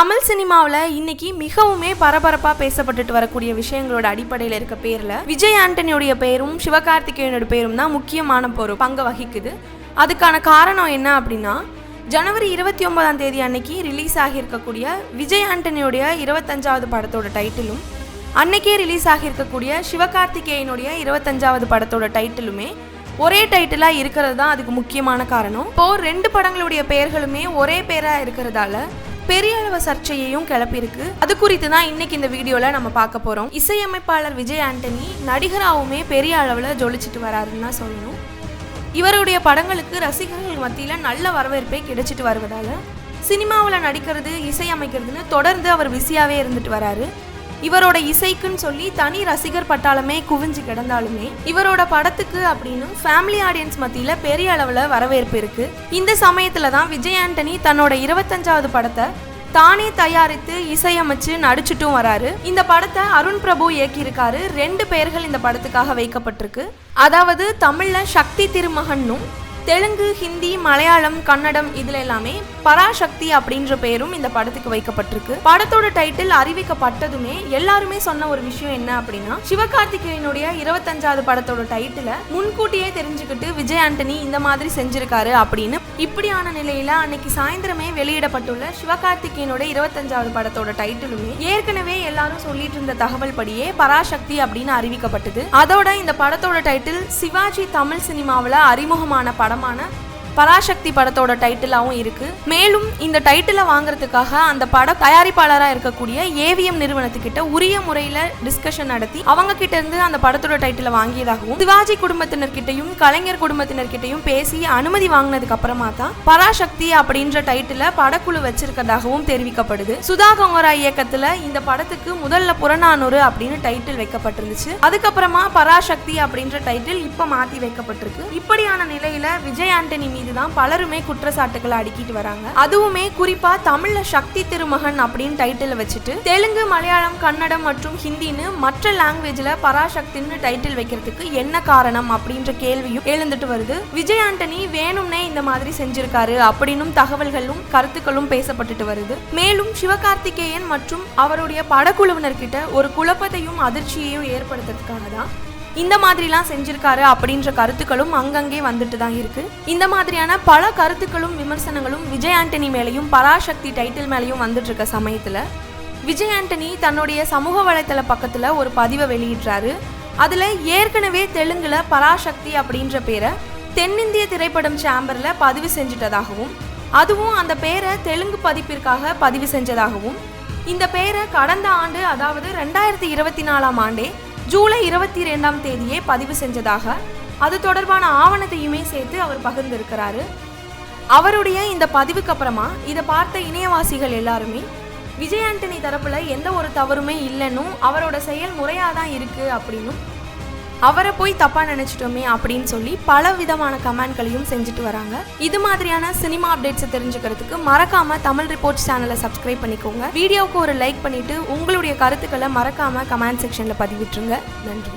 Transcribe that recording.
தமிழ் சினிமாவில் இன்னைக்கு மிகவுமே பரபரப்பாக பேசப்பட்டுட்டு வரக்கூடிய விஷயங்களோட அடிப்படையில் இருக்க பேரில் விஜய் ஆண்டனியோடைய பேரும் சிவகார்த்திகேயனோட பேரும் தான் முக்கியமான ஒரு பங்கு வகிக்குது. அதுக்கான காரணம் என்ன அப்படின்னா ஜனவரி இருபத்தி ஒன்பதாம் தேதி அன்னைக்கு ரிலீஸ் ஆகியிருக்கக்கூடிய விஜய் ஆண்டனியோடைய இருபத்தஞ்சாவது படத்தோட டைட்டிலும் அன்னைக்கே ரிலீஸ் ஆகியிருக்கக்கூடிய சிவகார்த்திகேயனுடைய இருபத்தஞ்சாவது படத்தோட டைட்டிலுமே ஒரே டைட்டிலாக இருக்கிறது தான் அதுக்கு முக்கியமான காரணம். இப்போ ரெண்டு படங்களுடைய பெயர்களுமே ஒரே பேராக இருக்கிறதால பெரிய அளவு சர்ச்சையையும் கிளப்பியிருக்கு. அது குறித்து தான் இன்னைக்கு இந்த வீடியோவில் நம்ம பார்க்க போகிறோம் இசையமைப்பாளர் விஜய் ஆண்டனி நடிகராகவுமே பெரிய அளவில் ஜொலிச்சிட்டு வராருன்னு தான் சொல்லணும். இவருடைய படங்களுக்கு ரசிகர்கள் மத்தியில் நல்ல வரவேற்பே கிடைச்சிட்டு வருவதால சினிமாவில் நடிக்கிறது இசையமைக்கிறதுன்னு தொடர்ந்து அவர் பிஸியாகவே இருந்துட்டு வராரு. இவரோட இசைக்குன்னு சொல்லி தனி ரசிகர் பட்டாளமே குவிஞ்சு கிடந்தாலுமே இவரோட படத்துக்கு அப்படின்னு ஃபேமிலி ஆடியன்ஸ் மத்தியில பெரிய அளவுல வரவேற்பு இருக்கு. இந்த சமயத்துல தான் விஜய் ஆண்டனி தன்னோட இருபத்தஞ்சாவது படத்தை தானே தயாரித்து இசையமைச்சு நடிச்சுட்டும் வராரு. இந்த படத்தை அருண் பிரபு இயக்கியிருக்காரு. ரெண்டு பெயர்கள் இந்த படத்துக்காக வைக்கப்பட்டிருக்கு. அதாவது தமிழ்ல சக்தி திருமகன்னும் தெலுங்கு ஹிந்தி மலையாளம் கன்னடம் இதுல எல்லாமே பராசக்தி அப்படின்ற பெயரும் இந்த படத்துக்கு வைக்கப்பட்டிருக்கு. படத்தோட டைட்டில் அறிவிக்கப்பட்டதுமே எல்லாருமே சொன்ன ஒரு விஷயம் என்ன அப்படின்னா சிவகார்த்திகேயனுடைய இருபத்தஞ்சாவது படத்தோட டைட்டில முன்கூட்டியே தெரிஞ்சுக்கிட்டு விஜய் ஆண்டனி இந்த மாதிரி செஞ்சிருக்காரு அப்படின்னு இப்படியான நிலையில அன்னைக்கு சாயந்தரமே வெளியிடப்பட்டுள்ள சிவகார்த்திகேயனோட இருபத்தஞ்சாவது படத்தோட டைட்டிலுமே ஏற்கனவே எல்லாரும் சொல்லிட்டு இருந்த தகவல் படியே பராசக்தி அப்படின்னு அறிவிக்கப்பட்டது. அதோட இந்த படத்தோட டைட்டில் சிவாஜி தமிழ் சினிமாவில் அறிமுகமான படமான பராசக்தி படத்தோட டைட்டிலாகவும் இருக்கு. மேலும் இந்த டைட்டிலை வாங்குறதுக்காக அந்த பட தயாரிப்பாளராக இருக்கக்கூடிய ஏவிஎம் நிறுவனத்துக்கிட்ட உரிய முறையில் டிஸ்கஷன் நடத்தி அவங்க கிட்ட இருந்து அந்த படத்தோட டைட்டிலை வாங்கியதாகவும் சிவாஜி குடும்பத்தினர்கிட்டையும் கலைஞர் குடும்பத்தினர்கிட்டையும் பேசி அனுமதி வாங்கினதுக்கு அப்புறமா தான் பராசக்தி அப்படின்ற டைட்டிலை படக்குழு வச்சிருக்கதாகவும் தெரிவிக்கப்படுது. சுதா கங்கரா இயக்கத்துல இந்த படத்துக்கு முதல்ல புறநானூறு அப்படின்னு டைட்டில் வைக்கப்பட்டிருந்துச்சு. அதுக்கப்புறமா பராசக்தி அப்படின்ற டைட்டில் இப்ப மாத்தி வைக்கப்பட்டிருக்கு. இப்படியான நிலையில விஜய் ஆண்டனி மீது தான் பலருமே குற்றச்சாட்டுகளை அடுக்கிட்டு வராங்க. அதுவுமே குறிப்பா தமிழ்ல சக்தி திருமகன் அப்படின்னு டைட்டில் வச்சுட்டு தெலுங்கு மலையாளம் கன்னடம் மற்றும் ஹிந்தின்னு மற்ற லாங்குவேஜ்ல பராசக்தின்னு டைட்டில் வைக்கிறதுக்கு என்ன காரணம் அப்படின்ற கேள்வியும் எழுந்துட்டு வருது. விஜய் ஆண்டனி வேணும்னே இந்த மாதிரி செஞ்சிருக்காரு அப்படின்னும் தகவல்களும் கருத்துக்களும் பேசப்பட்டுட்டு வருது. மேலும் சிவகார்த்திகேயன் மற்றும் அவருடைய படக்குழுவினர்கிட்ட ஒரு குழப்பத்தையும் அதிர்ச்சியையும் ஏற்படுத்துறதுக்காக தான் இந்த மாதிரிலாம் செஞ்சிருக்காரு அப்படின்ற கருத்துக்களும் அங்கங்கே வந்துட்டு தான் இருக்கு. இந்த மாதிரியான பல கருத்துக்களும் விமர்சனங்களும் விஜய் ஆண்டனி மேலையும் பராசக்தி டைட்டில் மேலேயும் வந்துட்டு இருக்க சமயத்தில் விஜய் ஆண்டனி தன்னுடைய சமூக வலைத்தள பக்கத்தில் ஒரு பதிவை வெளியிடுறாரு. அதில் ஏற்கனவே தெலுங்குல பராசக்தி அப்படின்ற பேரை தென்னிந்திய திரைப்படம் சேம்பரில் பதிவு செஞ்சிட்டதாகவும் அதுவும் அந்த பேரை தெலுங்கு பதிப்பிற்காக பதிவு செஞ்சதாகவும் இந்த பேரை கடந்த ஆண்டு அதாவது ரெண்டாயிரத்தி இருபத்தி நாலாம் ஆண்டே ஜூலை இருபத்தி ரெண்டாம் தேதியே பதிவு செஞ்சதாக அது தொடர்பான ஆவணத்தையுமே சேர்த்து அவர் பகிர்ந்திருக்கிறாரு. அவருடைய இந்த பதிவுக்கு அப்புறமா இதை பார்த்த இணையவாசிகள் எல்லாருமே விஜய் ஆண்டனி தரப்புல எந்த ஒரு தவறுமே இல்லைன்னும் அவரோட செயல் முறையாக தான் இருக்கு அப்படின்னும் அவரை போய் தப்பா நினைச்சிட்டோமே அப்படின்னு சொல்லி பல விதமான கமெண்ட்களையும் செஞ்சுட்டு வராங்க. இது மாதிரியான சினிமா அப்டேட்ஸை தெரிஞ்சுக்கிறதுக்கு மறக்காம தமிழ் ரிப்போர்ட் சேனலை சப்ஸ்கிரைப் பண்ணிக்கோங்க. வீடியோவுக்கு ஒரு லைக் பண்ணிட்டு உங்களுடைய கருத்துக்களை மறக்காம கமெண்ட் செக்ஷன்ல பதிவிட்டுருங்க. நன்றி.